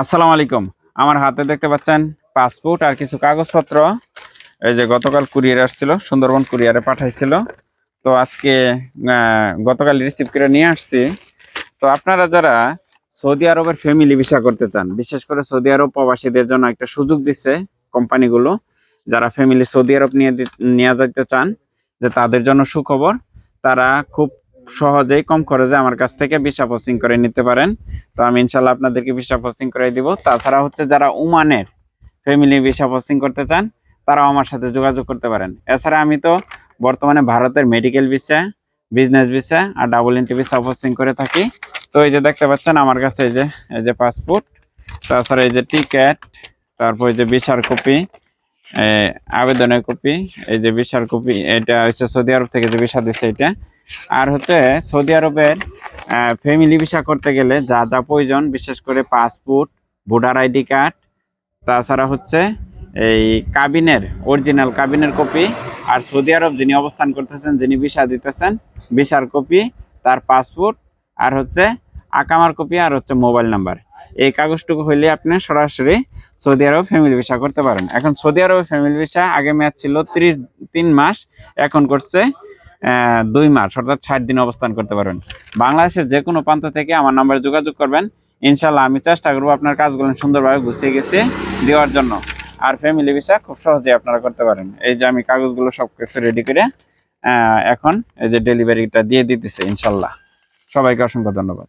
আসসালামু আলাইকুম। আমার হাতে দেখতে পাচ্ছেন পাসপোর্ট আর কিছু কাগজপত্র। এই যে গতকাল কুরিয়ার আসছিল, সুন্দরবন কুরিয়ারে পাঠাইছিল। তো আজকে গতকাল রিসিভ করে নিয়ে আসছি। তো আপনারা যারা সৌদি আরবের ফ্যামিলি ভিসা করতে চান, বিশেষ করে সৌদি আরব প্রবাসীদের জন্য একটা সুযোগ দিচ্ছে কোম্পানিগুলো, যারা ফ্যামিলি সৌদি আরব নিয়ে নিয়ে যেতে চান, যে তাদের জন্য সুখবর, তারা খুব সহজেই কম খরচে আমার কাছ থেকে ভিসা পোস্টিং করে নিতে পারেন। তো আমি ইনশাল্লাহ আপনাদেরকে ভিসা পোস্টিং করে দিব। তাছাড়া হচ্ছে যারা উমানের ফ্যামিলি ভিসা পোস্টিং করতে চান, তারাও আমার সাথে যোগাযোগ করতে পারেন। এছাড়া আমি তো বর্তমানে ভারতের মেডিকেল ভিসা বিজনেস ভিসা আর ডাবল এন্ট্রি ভিসা পোস্টিং করে থাকি। তো এই যে দেখতে পাচ্ছেন আমার কাছে এই যে এই যে পাসপোর্ট তাছাড়া এই যে টিকেট তারপর এই যে ভিসার কপি আবেদনের কপি এই যে ভিসার কপি এটা হচ্ছে সৌদি আরব থেকে যে ভিসা দিচ্ছে এটা। আর হচ্ছে সৌদি আরবের ফ্যামিলি ভিসা করতে গেলে যা যা প্রয়োজন, বিশেষ করে পাসপোর্ট ভোটার আইডি কার্ড তাছাড়া হচ্ছে এই কাবিনের অরিজিনাল কাবিনের কপি আর সৌদি আরব যিনি অবস্থান করতেছেন, যিনি ভিসা দিতেছেন ভিসার কপি তার পাসপোর্ট আর হচ্ছে আকামার কপি আর হচ্ছে মোবাইল নাম্বার এই কাগজটুকু হইলে আপনি সরাসরি সৌদি আরব ফ্যামিলি ভিসা করতে পারেন। এখন সৌদি আরবে ফ্যামিলি ভিসা আগে মেয়াদ ছিল ত্রিশ, তিন মাস, এখন করছে দুই মাস, অর্থাৎ ষাট দিন অবস্থান করতে পারবেন। বাংলাদেশের যে কোনো প্রান্ত থেকে আমার নাম্বারে যোগাযোগ করবেন। ইনশাল্লাহ আমি চেষ্টা করব আপনার কাজগুলো সুন্দরভাবে গুছিয়ে গেছে দেওয়ার জন্য। আর ফ্যামিলি ভিসা খুব সহজে আপনারা করতে পারেন। এই যে আমি কাগজগুলো সব কিছু রেডি করে এখন এই যে ডেলিভারিটা দিয়ে দিতেছে ইনশাল্লাহ সবাইকে অসংখ্য ধন্যবাদ।